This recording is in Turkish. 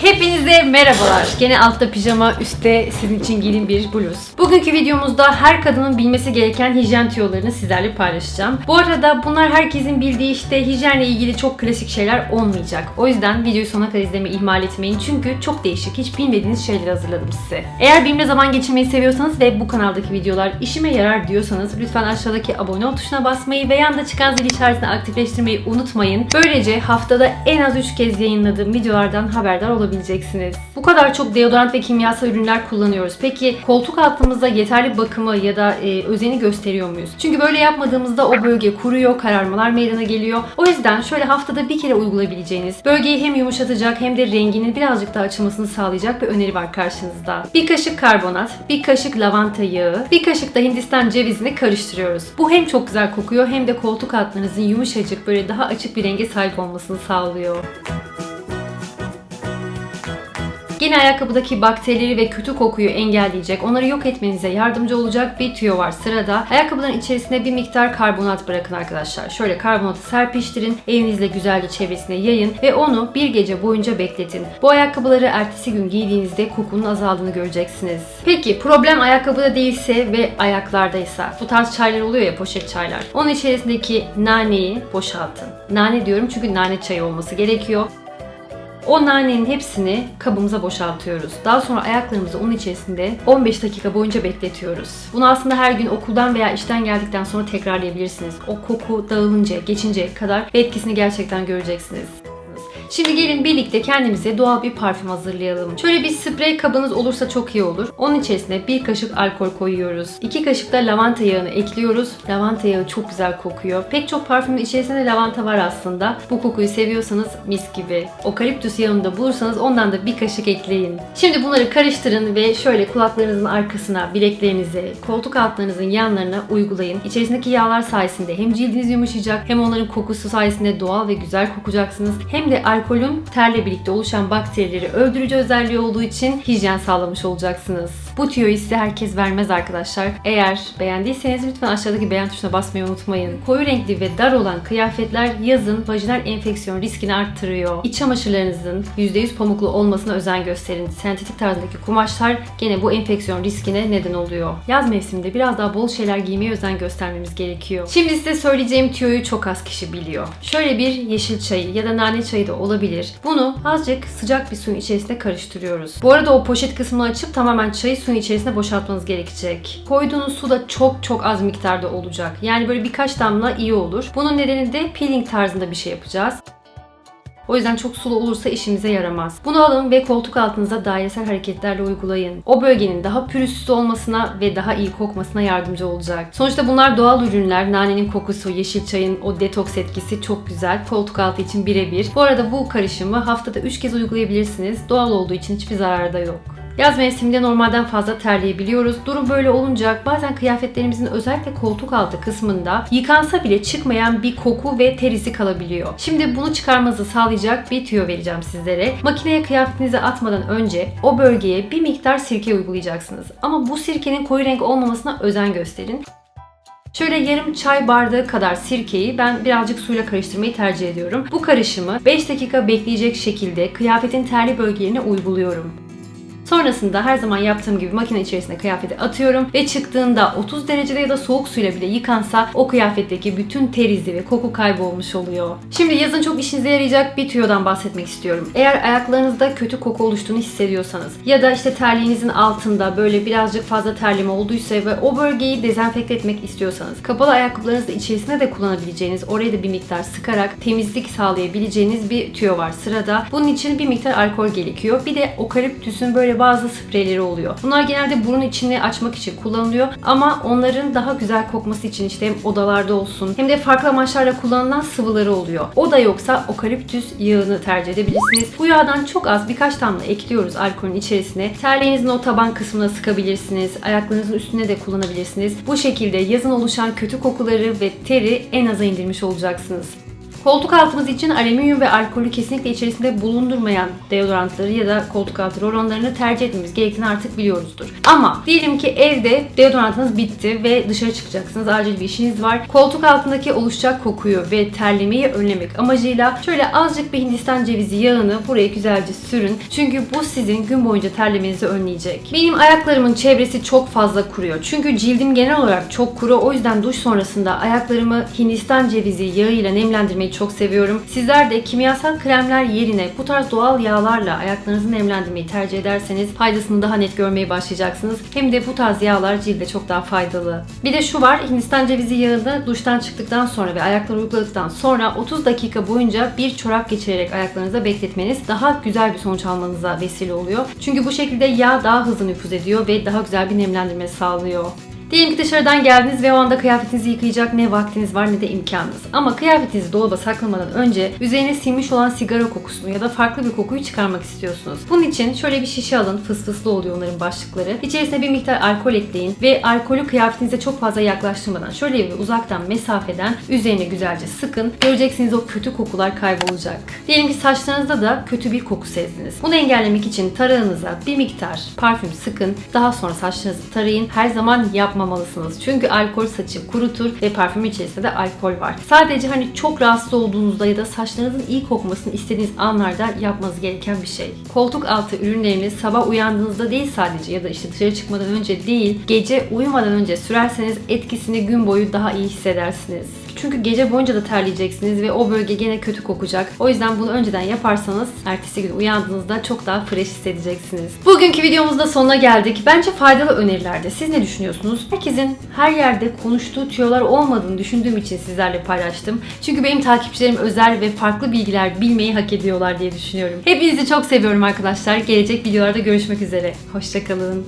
Hepinize merhabalar. Gene altta pijama, üstte sizin için giydiğim bir bluz. Bugünkü videomuzda her kadının bilmesi gereken hijyen tüyolarını sizlerle paylaşacağım. Bu arada bunlar herkesin bildiği işte hijyenle ilgili çok klasik şeyler olmayacak. O yüzden videoyu sonuna kadar izlemeyi ihmal etmeyin. Çünkü çok değişik, hiç bilmediğiniz şeyler hazırladım size. Eğer benimle zaman geçirmeyi seviyorsanız ve bu kanaldaki videolar işime yarar diyorsanız lütfen aşağıdaki abone ol tuşuna basmayı ve yanda çıkan zil işaretini aktifleştirmeyi unutmayın. Böylece haftada en az 3 kez yayınladığım videolardan haberdar olabileceksiniz. Bu kadar çok deodorant ve kimyasal ürünler kullanıyoruz. Peki koltuk altımızda yeterli bakımı ya da e, özeni gösteriyor muyuz? Çünkü böyle yapmadığımızda o bölge kuruyor, kararmalar meydana geliyor. O yüzden şöyle haftada bir kere uygulayabileceğiniz, bölgeyi hem yumuşatacak hem de renginin birazcık daha açılmasını sağlayacak bir öneri var karşınızda. Bir kaşık karbonat, bir kaşık lavanta yağı, bir kaşık da hindistan cevizini karıştırıyoruz. Bu hem çok güzel kokuyor hem de koltuk altlarınızın yumuşacık böyle daha açık bir renge sahip olmasını sağlıyor. Yine ayakkabıdaki bakterileri ve kötü kokuyu engelleyecek, onları yok etmenize yardımcı olacak bir tüyo var sırada. Ayakkabıların içerisine bir miktar karbonat bırakın arkadaşlar. Şöyle karbonatı serpiştirin, elinizle güzelce çevresine yayın ve onu bir gece boyunca bekletin. Bu ayakkabıları ertesi gün giydiğinizde kokunun azaldığını göreceksiniz. Peki problem ayakkabıda değilse ve ayaklardaysa bu tarz çaylar oluyor ya poşet çaylar. Onun içerisindeki naneyi boşaltın. Nane diyorum çünkü nane çayı olması gerekiyor. O nanenin hepsini kabımıza boşaltıyoruz. Daha sonra ayaklarımızı onun içerisinde 15 dakika boyunca bekletiyoruz. Bunu aslında her gün okuldan veya işten geldikten sonra tekrarlayabilirsiniz. O koku dağılınca, geçinceye kadar etkisini gerçekten göreceksiniz. Şimdi gelin birlikte kendimize doğal bir parfüm hazırlayalım. Şöyle bir sprey kabınız olursa çok iyi olur. Onun içerisine bir kaşık alkol koyuyoruz. İki kaşık da lavanta yağını ekliyoruz. Lavanta yağı çok güzel kokuyor. Pek çok parfümün içerisinde lavanta var aslında. Bu kokuyu seviyorsanız mis gibi. Okaliptüs yağını da bulursanız ondan da bir kaşık ekleyin. Şimdi bunları karıştırın ve şöyle kulaklarınızın arkasına, bileklerinize, koltuk altlarınızın yanlarına uygulayın. İçerisindeki yağlar sayesinde hem cildiniz yumuşayacak hem onların kokusu sayesinde doğal ve güzel kokacaksınız. Hem de alkolün terle birlikte oluşan bakterileri öldürücü özelliği olduğu için hijyen sağlamış olacaksınız. Bu tüyoyu size herkes vermez arkadaşlar. Eğer beğendiyseniz lütfen aşağıdaki beğen tuşuna basmayı unutmayın. Koyu renkli ve dar olan kıyafetler yazın vajinal enfeksiyon riskini arttırıyor. İç çamaşırlarınızın %100 pamuklu olmasına özen gösterin. Sentetik tarzındaki kumaşlar gene bu enfeksiyon riskine neden oluyor. Yaz mevsiminde biraz daha bol şeyler giymeye özen göstermemiz gerekiyor. Şimdi size söyleyeceğim tüyoyu çok az kişi biliyor. Şöyle bir yeşil çayı ya da nane çayı da olabilir. Bunu azıcık sıcak bir suyun içerisinde karıştırıyoruz. Bu arada o poşet kısmını açıp tamamen çayı suyun içerisine boşaltmanız gerekecek. Koyduğunuz su da çok çok az miktarda olacak. Yani böyle birkaç damla iyi olur. Bunun nedeni de peeling tarzında bir şey yapacağız. O yüzden çok sulu olursa işimize yaramaz. Bunu alın ve koltuk altınıza dairesel hareketlerle uygulayın. O bölgenin daha pürüzsüz olmasına ve daha iyi kokmasına yardımcı olacak. Sonuçta bunlar doğal ürünler. Nanenin kokusu, yeşil çayın o detoks etkisi çok güzel. Koltuk altı için birebir. Bu arada bu karışımı haftada 3 kez uygulayabilirsiniz. Doğal olduğu için hiçbir zararı da yok. Yaz mevsiminde normalden fazla terleyebiliyoruz. Durum böyle olunca bazen kıyafetlerimizin özellikle koltuk altı kısmında yıkansa bile çıkmayan bir koku ve ter izi kalabiliyor. Şimdi bunu çıkarmanızı sağlayacak bir tüyo vereceğim sizlere. Makineye kıyafetinizi atmadan önce o bölgeye bir miktar sirke uygulayacaksınız. Ama bu sirkenin koyu renk olmamasına özen gösterin. Şöyle yarım çay bardağı kadar sirkeyi ben birazcık suyla karıştırmayı tercih ediyorum. Bu karışımı 5 dakika bekleyecek şekilde kıyafetin terli bölgelerine uyguluyorum. Sonrasında her zaman yaptığım gibi makine içerisine kıyafeti atıyorum ve çıktığında 30 derecede ya da soğuk suyla bile yıkansa o kıyafetteki bütün ter izi ve koku kaybolmuş oluyor. Şimdi yazın çok işinize yarayacak bir tüyodan bahsetmek istiyorum. Eğer ayaklarınızda kötü koku oluştuğunu hissediyorsanız ya da işte terliğinizin altında böyle birazcık fazla terleme olduysa ve o bölgeyi dezenfekte etmek istiyorsanız kapalı ayakkabılarınızı içerisine de kullanabileceğiniz oraya da bir miktar sıkarak temizlik sağlayabileceğiniz bir tüyo var sırada. Bunun için bir miktar alkol gerekiyor. Bir de okaliptüsün böyle bazı spreyleri oluyor. Bunlar genelde burun içini açmak için kullanılıyor ama onların daha güzel kokması için işte hem odalarda olsun hem de farklı amaçlarla kullanılan sıvıları oluyor. O da yoksa okaliptüs yağını tercih edebilirsiniz. Bu yağdan çok az birkaç damla ekliyoruz alkolün içerisine. Terliğinizin o taban kısmına sıkabilirsiniz. Ayaklarınızın üstüne de kullanabilirsiniz. Bu şekilde yazın oluşan kötü kokuları ve teri en aza indirmiş olacaksınız. Koltuk altımız için alüminyum ve alkolü kesinlikle içerisinde bulundurmayan deodorantları ya da koltuk altı rolonlarını tercih etmemiz gerektiğini artık biliyoruzdur. Ama diyelim ki evde deodorantınız bitti ve dışarı çıkacaksınız. Acil bir işiniz var. Koltuk altındaki oluşacak kokuyu ve terlemeyi önlemek amacıyla şöyle azıcık bir Hindistan cevizi yağını buraya güzelce sürün. Çünkü bu sizin gün boyunca terlemenizi önleyecek. Benim ayaklarımın çevresi çok fazla kuruyor. Çünkü cildim genel olarak çok kuru. O yüzden duş sonrasında ayaklarımı Hindistan cevizi yağıyla nemlendirmeyi çok seviyorum. Sizler de kimyasal kremler yerine bu tarz doğal yağlarla ayaklarınızı nemlendirmeyi tercih ederseniz faydasını daha net görmeye başlayacaksınız. Hem de bu tarz yağlar cilde çok daha faydalı. Bir de şu var Hindistan cevizi yağını duştan çıktıktan sonra ve ayakları uyguladıktan sonra 30 dakika boyunca bir çorap geçirerek ayaklarınıza bekletmeniz daha güzel bir sonuç almanıza vesile oluyor. Çünkü bu şekilde yağ daha hızlı nüfuz ediyor ve daha güzel bir nemlendirme sağlıyor. Diyelim ki dışarıdan geldiniz ve o anda kıyafetinizi yıkayacak ne vaktiniz var ne de imkanınız. Ama kıyafetinizi dolaba saklamadan önce üzerine sinmiş olan sigara kokusunu ya da farklı bir kokuyu çıkarmak istiyorsunuz. Bunun için şöyle bir şişe alın. Fısfıslı oluyor onların başlıkları. İçerisine bir miktar alkol ekleyin ve alkolü kıyafetinize çok fazla yaklaştırmadan şöyle bir uzaktan mesafeden üzerine güzelce sıkın. Göreceksiniz o kötü kokular kaybolacak. Diyelim ki saçlarınızda da kötü bir koku sezdiniz. Bunu engellemek için tarağınıza bir miktar parfüm sıkın. Daha sonra saçlarınızı tarayın. Her zaman yapmamalısınız. Çünkü alkol saçı kurutur ve parfüm içerisinde de alkol var. Sadece hani çok rahatsız olduğunuzda ya da saçlarınızın iyi kokmasını istediğiniz anlarda yapmanız gereken bir şey. Koltuk altı ürünlerini sabah uyandığınızda değil sadece ya da işte dışarı çıkmadan önce değil, gece uyumadan önce sürerseniz etkisini gün boyu daha iyi hissedersiniz. Çünkü gece boyunca da terleyeceksiniz ve o bölge gene kötü kokacak. O yüzden bunu önceden yaparsanız ertesi gün uyandığınızda çok daha fresh hissedeceksiniz. Bugünkü videomuzda sonuna geldik. Bence faydalı önerilerde. Siz ne düşünüyorsunuz? Herkesin her yerde konuştuğu tüyolar olmadığını düşündüğüm için sizlerle paylaştım. Çünkü benim takipçilerim özel ve farklı bilgiler bilmeyi hak ediyorlar diye düşünüyorum. Hepinizi çok seviyorum arkadaşlar. Gelecek videolarda görüşmek üzere. Hoşçakalın.